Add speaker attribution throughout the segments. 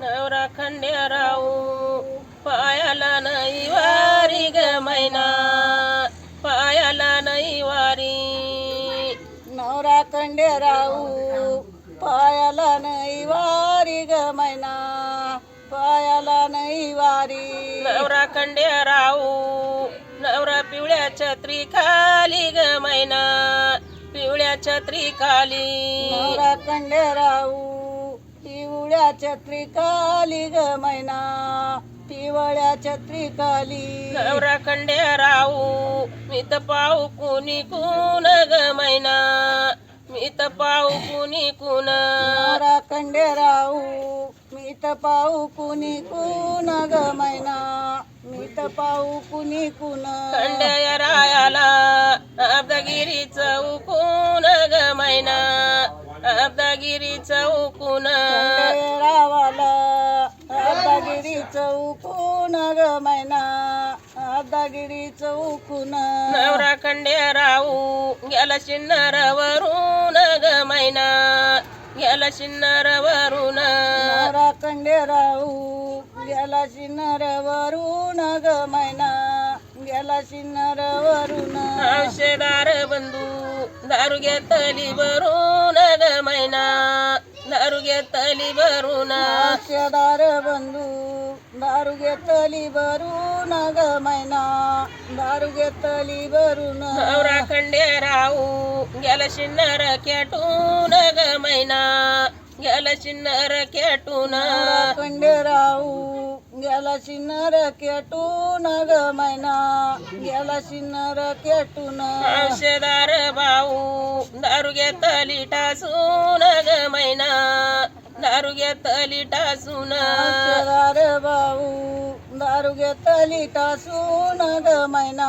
Speaker 1: नवरा खंड्याराऊ पायाला नाही वारी ग मैना. पायाला नाही वारी.
Speaker 2: नवरा कंडे राहू. पायाला नाही वारी ग मैना. पायाला नाही वारी.
Speaker 1: नवरा खंड्याराऊ नवरा पिवळ्या छत्री खाली ग मैना. पिवळ्या छत्री खाली.
Speaker 2: नवरा कंडे राहू. पिवळ्या छत्री काली ग मैना. पिवळ्या छत्री काली
Speaker 1: नवरा खंड्याराऊ मी तर पाहू कुणी कुण ग मैना. मी तर पाहू कुणी कुण.
Speaker 2: नवरा कंडे राहू. मी तर पाहू कुणी कुण ग मैना. मी तर पाहू कुणी कुण.
Speaker 1: खंड्या रायाला. अब्दागिरी चौकून ग मैना. अब्दागिरी चौकून.
Speaker 2: अर्धागिरी चौकून.
Speaker 1: नवरा खंड्या राहू गेला शिन्नर वरून ग मैना. गेला शिन्नर वरून
Speaker 2: नवरा कंडे राहू गेला शिन्नर वरून ग मैना. गेला शिन्नर वरून
Speaker 1: औषधार बंधू दारू घेतली भरून ग मैना. दारू घेतली भरून.
Speaker 2: शेदार बंधू दारू घेतली भरून ग मैना. दारू घेतली भरून
Speaker 1: नवरा खंडे राहू. गेला शिन्नर खेटून ग मैना. गेला शिन्नर खेटून.
Speaker 2: कंडे राहू. गेला शिन्नर केटून ग मैना. गेला शिन्नर केटून
Speaker 1: औषधार भाऊ. दारू घेतली टासून ग मैना. दारू घेतली टासून
Speaker 2: शेदार भाऊ दारू घेतली टासून ग मैना.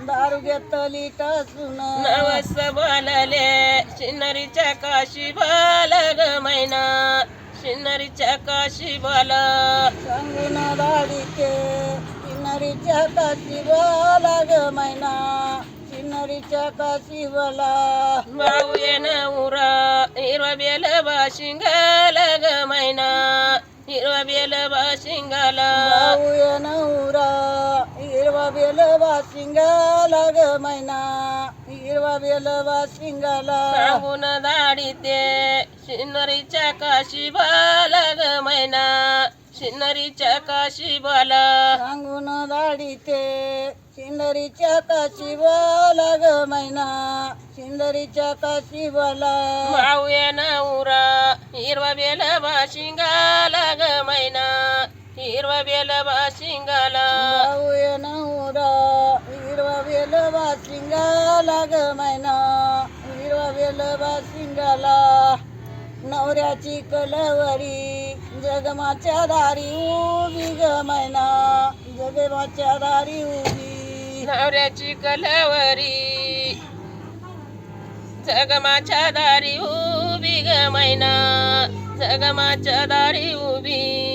Speaker 2: दारू घेतली टासून
Speaker 1: नवस बोलले शिन्नरीच्या काशी बाल ग मैना. शिन्नरीच्या काशी बाल.
Speaker 2: सांगून दाडीचे किन्नरीच्या काशी बोला ग मैना. किन्नरीच्या काशी बोला.
Speaker 1: भाऊ हिरवा बेल बाशिंगाला ग मैना हिरवा बेल बाशिंगाला
Speaker 2: नवरा हिरवा बेल शिंगाला ग मैना हिरवा बेल शिंगाला
Speaker 1: सांगून दाडी ते शिन्नरीच्या काशी बाल ग मैना शिन्नरीच्या काशी बाला
Speaker 2: सांगून दाडी ते सिंदरीच्या काशी बोला ग मैना. सिंदरीच्या काशी बोला
Speaker 1: भाऊ येन उरा हिरवा बेल बाशिंगाला ग मैना. हिरवा बेल बाशिंगाला
Speaker 2: भाऊ ये नवरा हिरवा बेल शिंगाला ग मैना. हिरवा बेल शिंगाला नवऱ्याची कलवरी जगमाच्या दारी उभी ग मैना. जगमाच्या दारी उभी
Speaker 1: नवऱ्याची कलवरी. जगमाच्या दारी उभी ग मैना. जगमाच्या दारी उभी.